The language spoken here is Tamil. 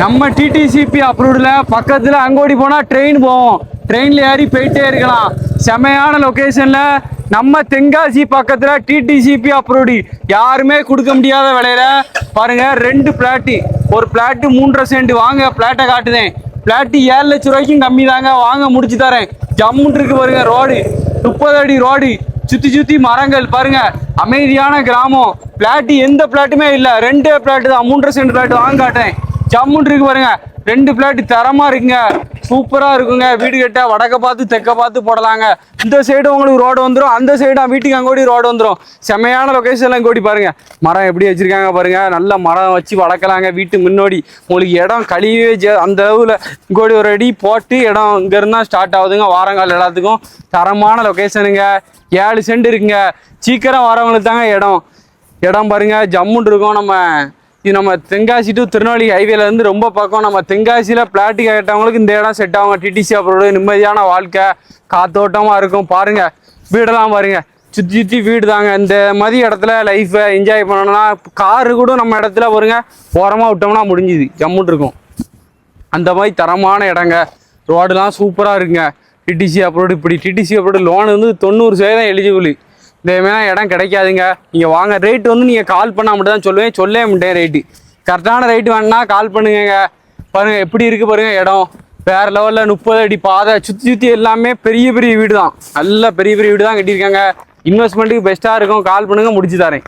நம்ம டிடிசிபி அப்ரூவ்டில் பக்கத்தில் அங்கோடி போனால் ட்ரெயின் போவோம். ட்ரெயினில் ஏறி போயிட்டே இருக்கலாம். செமையான லொக்கேஷனில் நம்ம தென்காசி பக்கத்தில் டிடிசிபி அப்ரூவ்டி யாருமே கொடுக்க முடியாத விலையில பாருங்க ரெண்டு பிளாட்டு ஒரு பிளாட்டு மூன்றரை சென்ட் வாங்க பிளாட்டை காட்டுதேன். பிளாட்டு ஏழு லட்ச ரூபாய்க்கும் கம்மி தாங்க வாங்க முடிச்சு தரேன். ஜம்முன் இருக்கு பாருங்க ரோடு முப்பது அடி ரோடு சுற்றி சுற்றி மரங்கள் பாருங்க அமைதியான கிராமம். பிளாட்டு எந்த பிளாட்டுமே இல்லை ரெண்டே பிளாட்டு தான். மூன்றரை சென்ட் பிளாட் வாங்க காட்டுறேன். ஜம்முன் இருக்கு பாருங்க. ரெண்டு பிளாட் தரமா இருக்குங்க. சூப்பரா இருக்குங்க. வீடு கட்ட வடக்க பார்த்து தெக்க பார்த்து போடலாங்க. இந்த சைடு உங்களுக்கு ரோடு வந்துடும் அந்த சைடு வீட்டுக்கு அங்கோடி ரோடு வந்துடும் செமையான லொக்கேஷன்லாம் கூடி பாருங்க. மரம் எப்படி வச்சிருக்காங்க பாருங்க. நல்ல மரம் வச்சு வளர்க்கலாங்க. வீட்டு முன்னோடி. உங்களுக்கு இடம் கழியவே அந்த அளவுல இங்கோடி ஒரு அடி போட்டு இடம் இங்க இருந்தா ஸ்டார்ட் ஆகுதுங்க. வாரங்கால் எல்லாத்துக்கும். தரமான லொக்கேஷனுங்க ஏழு சென்ட் இருக்குங்க. சீக்கிரம் வரவங்களுக்கு தாங்க இடம். இடம் பாருங்க. ஜம்முன் இருக்கும் நம்ம இது நம்ம தென்காசி டு திருநெல்வேலி ஹைவேல இருந்து ரொம்ப பக்கம். நம்ம தென்காசியில் பிளாட்டிக் கேட்டவங்களுக்கு இந்த இடம் செட் ஆகும். டிடிசி அப்புறம் நிம்மதியான வாழ்க்கை. காத்தோட்டமாக இருக்கும். பாருங்க. வீடெல்லாம் பாருங்க. சுற்றி சுற்றி வீடு தாங்க. இந்த மாதிரி இடத்துல லைஃப்பை என்ஜாய் பண்ணணும்னா காரு கூட நம்ம இடத்துல பாருங்க ஓரமாக விட்டோம்னா முடிஞ்சுது. ஜம்முன் இருக்கும். அந்த மாதிரி தரமான இடங்க. ரோடுலாம் சூப்பராக இருக்குங்க. டிடிசி அப்ரோடு இப்படி. டிடிசி அப்ரோடு லோன் வந்து தொண்ணூறு சதவீதம் எலிஜிபிள் இந்த மாதிரி இடம் கிடைக்காதுங்க. நீங்கள் வாங்க ரேட் வந்து நீங்கள் கால் பண்ணால் மட்டும் தான் சொல்லுவேன். சொல்லவே மாட்டேன் ரேட்டு கரெக்டான ரேட்டு வேணுன்னா கால் பண்ணுங்க பாருங்கள் எப்படி இருக்குது பாருங்கள் இடம். வேறு லெவலில் முப்பது அடி பாதை சுற்றி சுற்றி எல்லாமே பெரிய பெரிய வீடு தான் நல்ல பெரிய பெரிய வீடு தான் கட்டியிருக்காங்க இன்வெஸ்ட்மெண்ட்டுக்கு பெஸ்ட்டாக இருக்கும். கால் பண்ணுங்கள் முடிச்சு தரேன்.